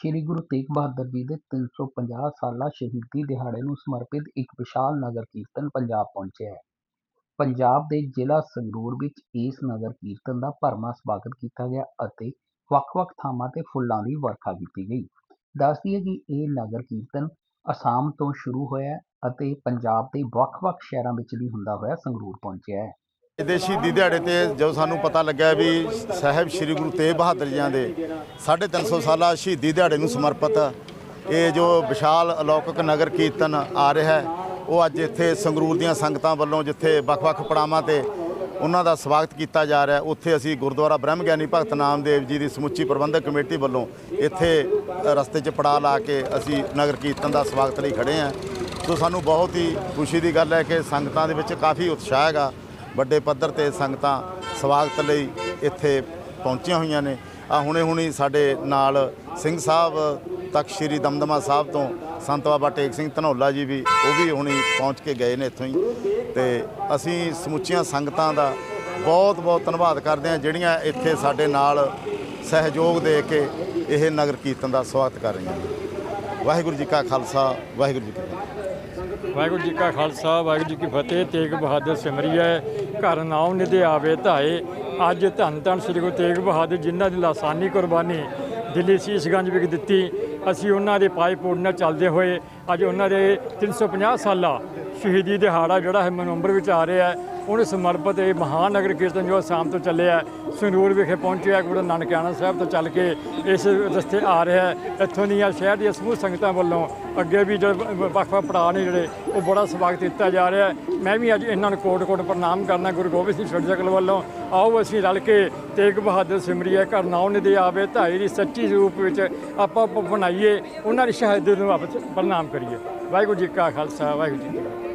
ਸ੍ਰੀ ਗੁਰੂ ਤੇਗ ਬਹਾਦਰ ਜੀ ਦੇ 350 ਸਾਲਾ ਸ਼ਹੀਦੀ ਦਿਹਾੜੇ ਨੂੰ ਸਮਰਪਿਤ ਇੱਕ ਵਿਸ਼ਾਲ ਨਗਰ ਕੀਰਤਨ ਪੰਜਾਬ ਪਹੁੰਚਿਆ ਹੈ। ਪੰਜਾਬ ਦੇ ਜ਼ਿਲ੍ਹਾ ਸੰਗਰੂਰ ਵਿੱਚ ਇਸ ਨਗਰ ਕੀਰਤਨ ਦਾ ਭਰਵਾਂ ਸਵਾਗਤ ਕੀਤਾ ਗਿਆ ਅਤੇ ਵੱਖ-ਵੱਖ ਥਾਵਾਂ ਤੇ ਫੁੱਲਾਂ ਦੀ ਵਰਖਾ ਕੀਤੀ ਗਈ। ਦੱਸਦੀ ਹੈ ਕਿ ਇਹ ਨਗਰ ਕੀਰਤਨ ਅਸਾਮ ਤੋਂ ਸ਼ੁਰੂ ਹੋਇਆ ਅਤੇ ਪੰਜਾਬ ਦੇ ਵੱਖ-ਵੱਖ ਸ਼ਹਿਰਾਂ ਵਿੱਚ ਵੀ ਹੁੰਦਾ ਹੋਇਆ ਸੰਗਰੂਰ ਪਹੁੰਚਿਆ ਹੈ। ਇਹਦੇ ਸ਼ਹੀਦੀ ਦਿਹਾੜੇ ਤੇ ਜਦੋਂ ਸਾਨੂੰ ਪਤਾ ਲੱਗਿਆ ਵੀ ਸਾਹਿਬ ਸ੍ਰੀ ਗੁਰੂ ਤੇਗ ਬਹਾਦਰ ਜੀਆਂ ਦੇ 350 ਸਾਲਾ ਸ਼ਹੀਦੀ ਦਿਹਾੜੇ ਨੂੰ ਸਮਰਪਿਤ ਇਹ ਜੋ ਵਿਸ਼ਾਲ ਅਲੌਕਿਕ ਨਗਰ ਕੀਰਤਨ ਆ ਰਿਹਾ ਹੈ, ਉਹ ਅੱਜ ਇੱਥੇ ਸੰਗਰੂਰ ਦੀਆਂ ਸੰਗਤਾਂ ਵੱਲੋਂ ਜਿੱਥੇ ਵੱਖ-ਵੱਖ ਪੜਾਵਾਂ ਤੇ ਉਹਨਾਂ ਦਾ ਸਵਾਗਤ ਕੀਤਾ ਜਾ ਰਿਹਾ ਉੱਥੇ ਅਸੀਂ ਗੁਰਦੁਆਰਾ ਬ੍ਰਹਮ ਗਿਆਨੀ ਭਗਤ ਨਾਮਦੇਵ ਜੀ ਦੀ ਸਮੁੱਚੀ ਪ੍ਰਬੰਧਕ ਕਮੇਟੀ ਵੱਲੋਂ ਇੱਥੇ ਰਸਤੇ 'ਚ ਪੜਾ ਲਾ ਕੇ ਅਸੀਂ ਨਗਰ ਕੀਰਤਨ ਦਾ ਸਵਾਗਤ ਲਈ ਖੜੇ ਹਾਂ। ਸੋ ਸਾਨੂੰ ਬਹੁਤ ਹੀ ਖੁਸ਼ੀ ਦੀ ਗੱਲ ਹੈ ਕਿ ਸੰਗਤਾਂ ਦੇ ਵਿੱਚ ਕਾਫੀ ਉਤਸ਼ਾਹ ਹੈਗਾ। ਵੱਡੇ ਪੱਧਰ ਤੇ ਸੰਗਤਾਂ ਸਵਾਗਤ ਲਈ ਇੱਥੇ ਪਹੁੰਚੀਆਂ ਹੋਈਆਂ ਨੇ। ਆ ਹੁਣੇ ਹੁਣੀ ਸਾਡੇ ਨਾਲ ਸਿੰਘ ਸਾਹਿਬ ਤੱਕ ਸ੍ਰੀ ਦਮਦਮਾ ਸਾਹਿਬ ਤੋਂ ਸੰਤ ਬਾਬਾ ਟੇਕ ਸਿੰਘ ਧਨੌਲਾ ਜੀ ਵੀ, ਉਹ ਵੀ ਹੁਣੀ ਪਹੁੰਚ ਕੇ ਗਏ ਨੇ ਇੱਥੋਂ ਹੀ। ਤੇ ਅਸੀਂ ਸਮੁੱਚੀਆਂ ਸੰਗਤਾਂ ਦਾ ਬਹੁਤ ਬਹੁਤ ਧੰਨਵਾਦ ਕਰਦੇ ਹਾਂ, ਜਿਹੜੀਆਂ ਇੱਥੇ ਸਾਡੇ ਨਾਲ ਸਹਿਯੋਗ ਦੇ ਕੇ ਇਹ ਨਗਰ ਕੀਰਤਨ ਦਾ ਸਵਾਗਤ ਕਰ ਰਹੀਆਂ ਨੇ। ਵਾਹਿਗੁਰੂ ਜੀ ਕਾ ਖਾਲਸਾ, ਵਾਹਿਗੁਰੂ ਜੀ ਕੀ ਫਤਿਹ। ਵਾਹਿਗੁਰੂ ਜੀ ਕਾ ਖਾਲਸਾ, ਵਾਹਿਗੁਰੂ ਜੀ ਕੀ ਫਤਿਹ। ਤੇਗ ਬਹਾਦਰ ਸਿਮਰਿਐ ਘਰ ਨਾਮ ਨਿਧੇ ਆਵੇ ਧਾਏ। ਅੱਜ ਧੰਨ ਧੰਨ ਸ੍ਰੀ ਗੁਰੂ ਤੇਗ ਬਹਾਦਰ ਜਿਨ੍ਹਾਂ ਦੀ ਲਾਸਾਨੀ ਕੁਰਬਾਨੀ ਦਿੱਲੀ ਸੀਸਗੰਜ ਵਿਖ ਦਿੱਤੀ। ਅਸੀਂ ਉਹਨਾਂ ਦੇ ਪਾਏ ਪੂਰਨਾ ਚੱਲਦੇ ਹੋਏ, ਅੱਜ ਉਹਨਾਂ ਦੇ 350 ਸਾਲਾ ਸ਼ਹੀਦੀ ਦਿਹਾੜਾ ਜਿਹੜਾ ਹੈ ਨਵੰਬਰ ਵਿੱਚ ਆ ਰਿਹਾ ਹੈ। ਉਹਨੂੰ ਸਮਰਪਿਤ ਇਹ ਮਹਾਨਗਰ ਕੀਰਤਨ ਜੋ ਸ਼ਾਮ ਤੋਂ ਚੱਲਿਆ, ਸੰਗਰੂਰ ਵਿਖੇ ਪਹੁੰਚਿਆ, ਗੁਰੂ ਨਾਨਕਿਆਣਾ ਸਾਹਿਬ ਤੋਂ ਚੱਲ ਕੇ ਇਸ ਰਸਤੇ ਆ ਰਿਹਾ ਹੈ। ਇੱਥੋਂ ਦੀਆਂ ਸ਼ਹਿਰ ਦੀਆਂ ਸਮੂਹ ਸੰਗਤਾਂ ਵੱਲੋਂ ਅੱਗੇ ਵੀ ਜਿਹੜੇ ਵੱਖ-ਵੱਖ ਪੜਾਅ ਨੇ ਜਿਹੜੇ, ਉਹ ਬੜਾ ਸਵਾਗਤ ਕੀਤਾ ਜਾ ਰਿਹਾ ਮੈਂ ਵੀ ਅੱਜ ਇਹਨਾਂ ਨੂੰ ਕੋਟ-ਕੋਟ ਪ੍ਰਣਾਮ ਕਰਨਾ, ਗੁਰੂ ਗੋਬਿੰਦ ਸਿੰਘ ਛੋਟੇ ਸਕਲ ਵੱਲੋਂ। ਆਓ ਅਸੀਂ ਰਲ ਕੇ ਤੇਗ ਬਹਾਦਰ ਸਿਮਰੀਏ, ਘਰ ਨਾਉ ਦੇ ਆਵੇ, ਧਾਈ ਦੀ ਸੱਚੀ ਰੂਪ ਵਿੱਚ ਆਪਾਂ ਬਣਾਈਏ, ਉਹਨਾਂ ਦੀ ਸ਼ਹਾਦਤ ਨੂੰ ਆਪਾਂ ਪ੍ਰਣਾਮ ਕਰੀਏ। ਵਾਹਿਗੁਰੂ ਜੀ ਕਾ ਖਾਲਸਾ, ਵਾਹਿਗੁਰੂ ਜੀ